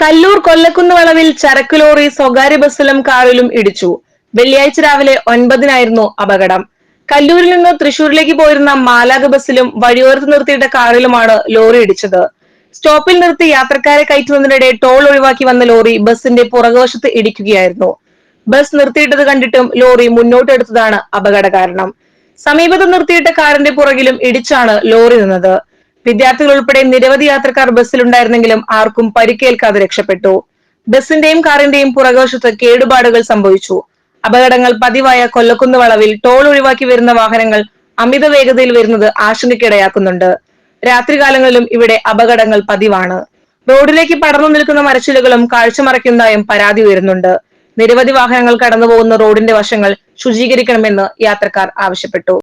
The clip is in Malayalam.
കല്ലൂർ കൊല്ലക്കുന്ന് വളവിൽ ചരക്ക് ലോറി സ്വകാര്യ ബസ്സിലും കാറിലും ഇടിച്ചു. വെള്ളിയാഴ്ച രാവിലെ ഒൻപതിനായിരുന്നു അപകടം. കല്ലൂരിൽ നിന്ന് തൃശൂരിലേക്ക് പോയിരുന്ന മാലാഗ ബസ്സിലും വഴിയോരത്ത് നിർത്തിയിട്ട കാറിലുമാണ് ലോറി ഇടിച്ചത്. സ്റ്റോപ്പിൽ നിർത്തി യാത്രക്കാരെ കയറ്റുന്നതിനിടെ ടോൾ ഒഴിവാക്കി വന്ന ലോറി ബസിന്റെ പുറകുവശത്ത് ഇടിക്കുകയായിരുന്നു. ബസ് നിർത്തിയിട്ടത് കണ്ടിട്ടും ലോറി മുന്നോട്ടെടുത്തതാണ് അപകട കാരണം സമീപത്ത് നിർത്തിയിട്ട കാറിന്റെ പുറകിലും ഇടിച്ചാണ് ലോറി നിന്നത്. വിദ്യാർത്ഥികൾ ഉൾപ്പെടെ നിരവധി യാത്രക്കാർ ബസ്സിലുണ്ടായിരുന്നെങ്കിലും ആർക്കും പരിക്കേൽക്കാതെ രക്ഷപ്പെട്ടു. ബസിന്റെയും കാറിന്റെയും പുറകുവശത്ത് കേടുപാടുകൾ സംഭവിച്ചു. അപകടങ്ങൾ പതിവായ കൊല്ലക്കുന്ന് വളവിൽ ടോൾ ഒഴിവാക്കി വരുന്ന വാഹനങ്ങൾ അമിത വേഗതയിൽ വരുന്നത് ആശങ്കയ്ക്കിടയാക്കുന്നുണ്ട്. രാത്രികാലങ്ങളിലും ഇവിടെ അപകടങ്ങൾ പതിവാണ്. റോഡിലേക്ക് പടർന്നു നിൽക്കുന്ന മരച്ചിലുകളും കാഴ്ച മറയ്ക്കുന്നതായും പരാതി ഉയരുന്നുണ്ട്. നിരവധി വാഹനങ്ങൾ കടന്നുപോകുന്ന റോഡിന്റെ വശങ്ങൾ ശുചീകരിക്കണമെന്ന് യാത്രക്കാർ ആവശ്യപ്പെട്ടു.